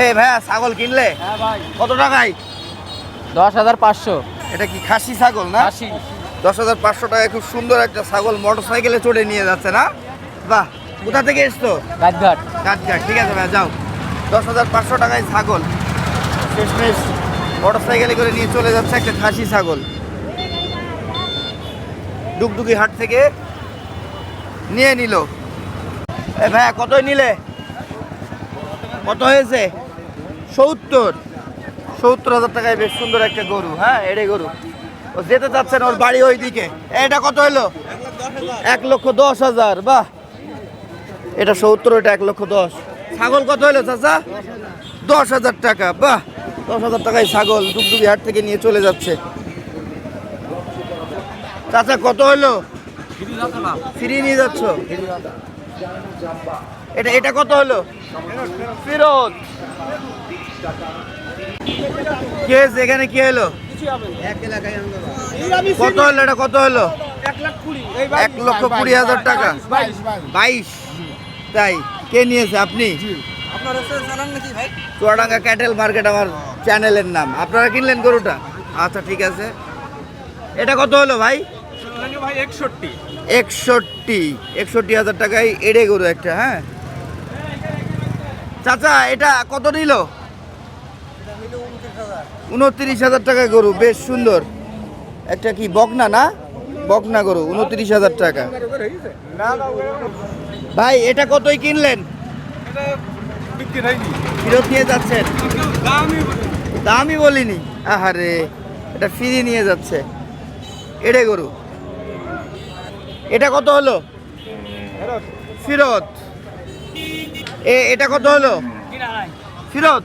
এই ভাইয়া ছাগল কিনলে? হ্যাঁ কত টাকায়? দশ হাজার পাঁচশো। এটা কি খাসি ছাগল না? আশি দশ হাজার পাঁচশো টাকায় খুব সুন্দর একটা ছাগল মোটর সাইকেলে চড়ে নিয়ে যাচ্ছে না? বাহ কোথা থেকে এসছো? গাছঘাট। কাটঘাট ঠিক আছে ভাই যাও। দশ হাজার পাঁচশো টাকায় ছাগল। শেষমেশ মোটর সাইকেলে করে নিয়ে চলে যাচ্ছে একটা খাসি ছাগল। ডুগডুগি হাট থেকে নিয়ে নিল। এ ভাইয়া কতই নিলে? কত হয়েছে? সত্তর। সত্তর হাজার টাকায় বেশ সুন্দর একটা গরু হ্যাঁ? এটাই গরু। ও যেতে চাচ্ছেন ওর বাড়ি ওইদিকে। এটা কত হলো? এক লক্ষ দশ হাজার, বাহ! এটা সত্তর এটা এক লক্ষ দশ। ছাগল কত হলো, চাচা? দশ হাজার টাকা, বাহ! দশ হাজার টাকায় ছাগল ডুগডুগি হাট থেকে নিয়ে চলে যাচ্ছে। চাচা, কত হলো? ফিরিয়ে নিয়ে যাচ্ছ? এটা এটা কত হলো? ফেরত। কি এখানে কি হলো কত হলো? এটা কত হলো? এক লক্ষ কুড়ি হাজার টাকা। বাইশ। তাই কে নিয়েছে? আপনি? চুয়াডাঙ্গা ক্যাটেল মার্কেট আমার চ্যানেলের নাম। আপনারা কিনলেন গরুটা? আচ্ছা ঠিক আছে। এটা কত হলো ভাই? ভাই একষট্টি। একষট্টি। একষট্টি হাজার টাকায় এড়ে গরু একটা হ্যাঁ? চাচা এটা কত নিল? উনত্রিশ হাজার। টাকা গরু বেশ সুন্দর। একটা কি বকনা না? বকনা গরু উনত্রিশ হাজার টাকা। ভাই এটা কতই কিনলেন? ফেরত নিয়ে যাচ্ছেন? দামই বলিনি। আহারে এটা ফিরে নিয়ে যাচ্ছে। এড়ে গরু? এটা কত হলো? ফিরত। এটা কত হলো? ফিরত?